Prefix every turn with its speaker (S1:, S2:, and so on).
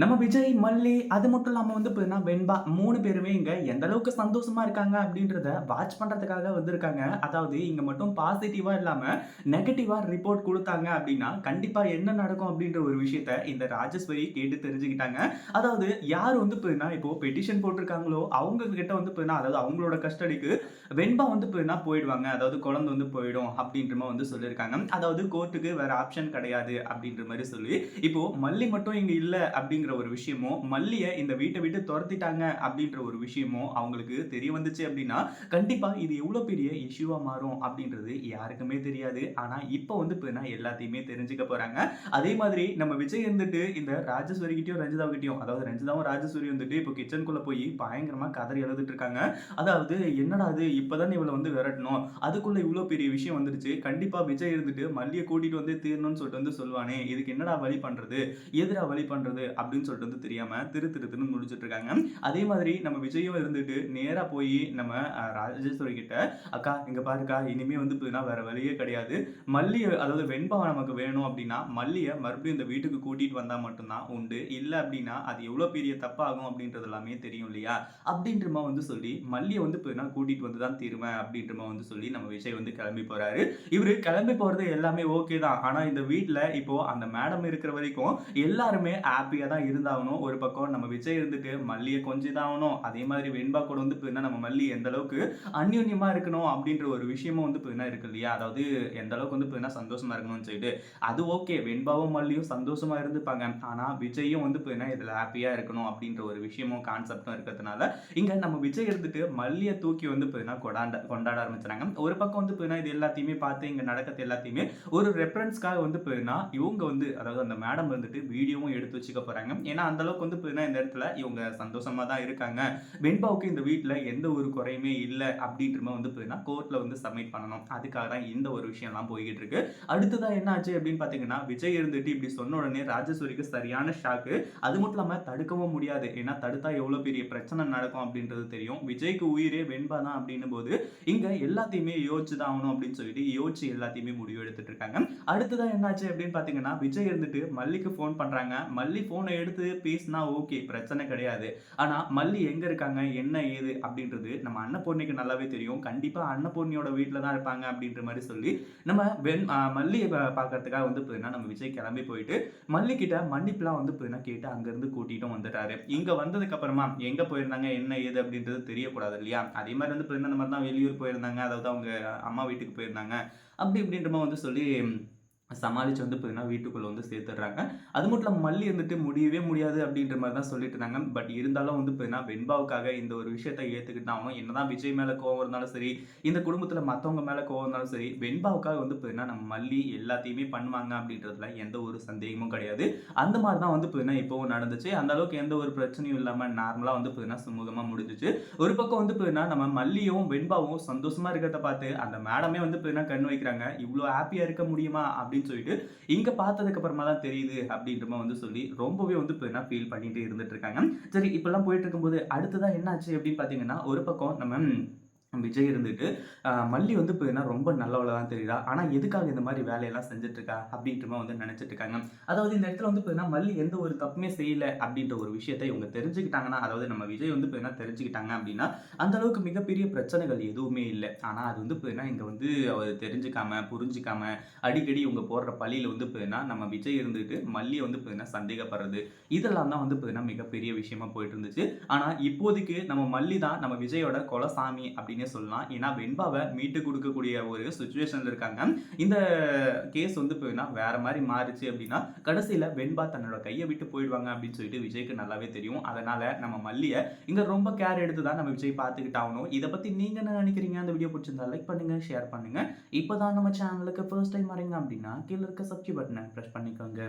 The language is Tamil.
S1: நம்ம விஜய், மல்லி அது மட்டும் இல்லாமல் வந்து பார்த்தீங்கன்னா, வெண்பா மூணு பேருமே இங்கே எந்த அளவுக்கு சந்தோஷமா இருக்காங்க அப்படின்றத வாட்ச் பண்ணுறதுக்காக வந்திருக்காங்க. அதாவது இங்கே மட்டும் பாசிட்டிவாக இல்லாமல் நெகட்டிவாக ரிப்போர்ட் கொடுத்தாங்க அப்படின்னா, கண்டிப்பாக என்ன நடக்கும் அப்படின்ற ஒரு விஷயத்த இந்த ராஜஸ்வரி கேட்டு தெரிஞ்சுக்கிட்டாங்க. அதாவது யார் வந்து பார்த்தீங்கன்னா, இப்போ பெட்டிஷன் போட்டிருக்காங்களோ அவங்க கிட்ட வந்து பார்த்தீங்கன்னா, அதாவது அவங்களோட கஸ்டடிக்கு வெண்பா வந்து பார்த்தீங்கன்னா போயிடுவாங்க. அதாவது குழந்தை வந்து போயிடும் அப்படின்ற மாதிரி வந்து சொல்லியிருக்காங்க. அதாவது கோர்ட்டுக்கு வேற ஆப்ஷன் கிடையாது அப்படின்ற மாதிரி சொல்லி, இப்போ மல்லி மட்டும் இங்கே இல்லை அப்படிங்கிற ஒரு விஷயமும், மல்லிய இந்த வீட்டை விட்டு துரத்திட்டாங்க அப்படின்ற ஒரு விஷயமும் அவங்களுக்கு தெரிய வந்துச்சு அப்படின்னா, கண்டிப்பா இது எவ்வளோ பெரிய இஷ்யூவா மாறும் அப்படின்றது யாருக்குமே தெரியாது. ஆனா இப்போ வந்து பார்த்தீங்கன்னா, எல்லாத்தையுமே தெரிஞ்சுக்க போறாங்க. அதே மாதிரி நம்ம விஜய் இருந்துட்டு இந்த ராஜஸ்வரி கிட்டயும், ரஞ்சிதா கிட்டயும் அதாவது ரஞ்சிதாவும், ராஜஸ்வரி வந்துட்டு இப்போ கிச்சனுக்குள்ள போய் பயங்கரமா கதறி எழுதிட்டு இருக்காங்க. அதாவது என்னடா இது இப்பதானே இவளை வந்து விரட்டணும். அதுக்குள்ள இவ்வளவு பெரிய விஷயம் வந்துருச்சு. கண்டிப்பா விஜய் இருந்துட்டு மல்லிய கூட்டிட்டு வந்து தீரணும்னு சொல்லிட்டு வந்து சொல்லுவானே, இதுக்கு என்னடா வழி பண்றது? எதுடா வழி பண்றது? அப்படின்னு சொல்லிட்டு வந்து தெரியாம திரு திருத்துன்னு திருன்னு இருக்காங்க. அதே மாதிரி நம்ம விஜயும் இருந்துட்டு நேரா போய் நம்ம ராஜேஸ்வரி கிட்ட, "அக்கா இங்க பாருக்கா இனிமே வந்து பார்த்தீங்கன்னா வேற வழியே கிடையாது. மல்லிய அதாவது வெண்பாவை நமக்கு வேணும் அப்படின்னா, மல்லிய மறுபடியும் இந்த வீட்டுக்கு கூட்டிட்டு வந்தா மட்டும் தான் உண்டு. இல்ல அப்படின்னா அது எவ்வளோ பெரிய தப்பாகும் அப்படின்றது எல்லாமே தெரியும் இல்லையா?" அப்படின்ற வந்து சொல்லி, மல்லிய வந்து பார்த்தீங்கன்னா கூட்டிட்டு வந்து தான் தீருவேன் அப்படின்ற வந்து சொல்லி நம்ம விஜய் வந்து கிளம்பி போறாரு. இவரு கிளம்பி போறது எல்லாமே ஓகே தான். ஆனா இந்த வீட்ல இப்போ அந்த மேடம் இருக்கிற வரைக்கும் எல்லாருமே ஹாப்பியாக தான் இருந்தாகணும். ஒரு பக்கம் நம்ம விஜய் இருந்துட்டு மல்லியை கொஞ்சி தான் ஆகணும். அதே மாதிரி வெண்பா கூட வந்து பார்த்தீங்கன்னா, நம்ம மல்லி எந்த அளவுக்கு அந்யோன்யமா இருக்கணும் அப்படின்ற ஒரு விஷயமும் வந்து பார்த்தீங்கன்னா இருக்கு இல்லையா? அதாவது எந்த அளவுக்கு வந்து பார்த்தீங்கன்னா சந்தோஷமா இருக்கணும்னு சொல்லிட்டு. அது ஓகே வெண்பாவும், மல்லியும் சந்தோஷமா இருந்துப்பாங்க. ஆனா விஜயும் வந்து பார்த்தீங்கன்னா இதுல ஹாப்பியாக இருக்கணும் அப்படின்ற ஒரு விஷயமும் கான்செப்டும் இருக்கிறதுனால, இங்க நம்ம விஜய் இருந்துட்டு மல்லியை தூக்கி வந்து பார்த்தீங்கன்னா கொண்டாண்ட கொண்டாட ஆரம்பிச்சாங்க ஒரு பக்கம் வந்து பார்த்தீங்கன்னா இது எல்லாத்தையுமே பார்த்து இங்க நடக்கிறது எல்லாத்தையுமே ஒரு ரெஃபரன்ஸ்க்காக வந்து பார்த்தீங்கன்னா, இவங்க வந்து அதாவது அந்த மேடம் வந்துட்டு வீடியோவும் எடுத்து வச்சுக்க போறாங்க. ஏன்னா அந்த அளவுக்கு வந்து பார்த்தீங்கன்னா இந்த இடத்துல இவங்க சந்தோஷமா தான் இருக்காங்க. வெண்பாவுக்கு இந்த வீட்டில் எந்த ஒரு குறையுமே இல்லை அப்படின்ற மாதிரி வந்து பார்த்தீங்கன்னா, கோர்ட்ல வந்து சப்மிட் பண்ணணும். அதுக்காக தான் இந்த ஒரு விஷயம்லாம் போய்கிட்டு இருக்கு. அடுத்ததா என்ன ஆச்சு அப்படின்னு பார்த்தீங்கன்னா, விஜய் இருந்துட்டு இப்படி சொன்ன உடனே ராஜேஸ்வரிக்கு சரியான ஷாக்கு. அது மட்டும் இல்லாமல் தடுக்கவும் முடியாது. ஏன்னா தடுத்தா எவ்வளோ பெரிய பிரச்சனை நடக்கும் அப்படின்றது தெரியும். விஜய்க்கு உயிரே வெண்பா தான் அப்படின்னும்போது, இங்க எல்லாத்தையுமே யோசிச்சு தான் ஆகணும் அப்படின்னு சொல்லிட்டு யோசிச்சு எல்லாத்தையுமே முடிவு எடுத்துட்டு இருக்காங்க. அடுத்ததா என்னாச்சு அப்படின்னு பார்த்தீங்கன்னா, விஜய் இருந்துட்டு மல்லிக்கு ஃபோன் பண்றாங்க. மல்லி ஃபோனை எடுத்து பேசினா ஓகே பிரச்சனை கிடையாது. ஆனால் மல்லி எங்கே இருக்காங்க? என்ன ஏது? அப்படின்றது நம்ம அன்னபூர்ணிக்கு நல்லாவே தெரியும். கண்டிப்பா அன்னபூர்ணியோட வீட்டில் தான் இருப்பாங்க அப்படின்ற மாதிரி சொல்லி, நம்ம வெண் மல்லியை பார்க்கறதுக்காக வந்து பார்த்தீங்கன்னா, நம்ம விஜய் கிளம்பி போயிட்டு, மல்லிக்கிட்ட மன்னிப்புலாம் வந்து பார்த்தீங்கன்னா கேட்டு அங்கேருந்து கூட்டிகிட்டும் வந்துட்டாரு. இங்கே வந்ததுக்கப்புறமா எங்கே போயிருந்தாங்க? என்ன ஏது? அப்படின்றது தெரியக்கூடாது இல்லையா? அதே மாதிரி வந்து பார்த்தீங்கன்னா, இந்த தான் வெளியூர் போயிருந்தாங்க. அதாவது அவங்க அம்மா வீட்டுக்கு போயிருந்தாங்க. அப்படி இப்படின்றமா வந்து சொல்லி சமாளித்து வந்து பார்த்திங்கன்னா வீட்டுக்குள்ளே வந்து சேர்த்துடுறாங்க. அது மட்டும் இல்லாமல் மல்லி இருந்துட்டு முடியவே முடியாது அப்படின்ற மாதிரி தான் சொல்லிட்டு இருந்தாங்க. பட் இருந்தாலும் வந்து பார்த்தீங்கன்னா, வெண்பாவுக்காக இந்த ஒரு விஷயத்த என்ன தான் விஜய் மேலே கோவம் இருந்தாலும் சரி, இந்த குடும்பத்தில் மற்றவங்க மேலே கோவம் இருந்தாலும் சரி, வெண்பாவுக்காக வந்து பார்த்திங்கன்னா நம்ம மல்லி எல்லாத்தையுமே பண்ணுவாங்க அப்படின்றதுல எந்த ஒரு சந்தேகமும் கிடையாது. அந்த மாதிரி தான் வந்து பார்த்திங்கன்னா இப்போவும் நடந்துச்சு. அந்த அளவுக்கு எந்த ஒரு பிரச்சனையும் இல்லாமல் நார்மலாக வந்து பார்த்தீங்கன்னா, சுமூகமாக முடிஞ்சுச்சு. ஒரு பக்கம் வந்து பார்த்தீங்கன்னா, நம்ம மல்லியும், வெண்பாவும் சந்தோஷமாக இருக்கிறத பார்த்து அந்த மேடமே வந்து பார்த்தீங்கன்னா, கண் வைக்கிறாங்க. இவ்வளோ ஹாப்பியாக இருக்க முடியுமா? அப்படி அப்படின்னு சொல்லிட்டு, இங்க பார்த்ததுக்கு அப்புறமா தான் தெரியுது அப்படின்ற வந்து சொல்லி ரொம்பவே வந்து பார்த்தீங்கன்னா, ஃபீல் பண்ணிட்டு இருந்துட்டு இருக்காங்க. சரி இப்பெல்லாம் போயிட்டு இருக்கும்போது அடுத்ததா என்ன ஆச்சு அப்படின்னு பார்த்தீங்கன்னா, ஒரு பக்கம் நம்ம விஜய் இருந்துட்டு, மல்லி வந்து பார்த்தீங்கன்னா, ரொம்ப நல்லவளா தான் தெரியுறா. ஆனால் எதுக்காக இந்த மாதிரி வேலையெல்லாம் செஞ்சுட்ருக்கா அப்படின்றமா வந்து நினச்சிட்டு இருக்காங்க. அதாவது இந்த இடத்துல வந்து பார்த்தீங்கன்னா, மல்லி எந்த ஒரு தப்புமே செய்யலை அப்படின்ற ஒரு விஷயத்த இவங்க தெரிஞ்சுக்கிட்டாங்கன்னா, அதாவது நம்ம விஜய் வந்து பார்த்தீங்கன்னா தெரிஞ்சுக்கிட்டாங்க அப்படின்னா, அந்த அளவுக்கு மிகப்பெரிய பிரச்சனைகள் எதுவுமே இல்லை ஆனால் அது வந்து இப்போ என்ன இங்கே வந்து அவர் தெரிஞ்சுக்காம, புரிஞ்சிக்காம அடிக்கடி இவங்க போடுற பள்ளியில் வந்து பார்த்தீங்கன்னா, நம்ம விஜய் இருந்துட்டு மல்லியை வந்து பார்த்தீங்கன்னா சந்தேகப்படுறது. இதெல்லாம் தான் வந்து பார்த்தீங்கன்னா, மிகப்பெரிய விஷயமா போயிட்டு இருந்துச்சு. ஆனால் இப்போதைக்கு நம்ம மல்லி தான் நம்ம விஜயோட கொலசாமி அப்படின்னு சொல்லலாம். ஏன்னா வெண்பாவை மீட்டு கொடுக்கக்கூடிய ஒரு சுச்சுவேஷனில் இருக்காங்க. இந்த கேஸ் வந்து பார்த்தீங்கன்னா, வேற மாதிரி மாறுச்சு அப்படின்னா, கடைசியில் வெண்பா தன்னோட கையை விட்டு போயிடுவாங்க அப்படின்னு சொல்லிட்டு விஜய்க்கு நல்லாவே தெரியும். அதனால நம்ம மல்லியை இங்கே ரொம்ப கேர் எடுத்து தான் நம்ம விஜய் பார்த்துக்கிட்டாகணும். இதை பற்றி நீங்கள் என்ன நினைக்கிறீங்க? அந்த வீடியோ பிடிச்சிருந்தா லைக் பண்ணுங்க, ஷேர் பண்ணுங்க. இப்பதான் நம்ம சேனலுக்கு ஃபர்ஸ்ட் டைம் வரீங்க அப்படின்னா, கீழே இருக்க சப்ஸ்கிரைப் பட்டனை ப்ரெஸ் பண்ணிக்கோங்க.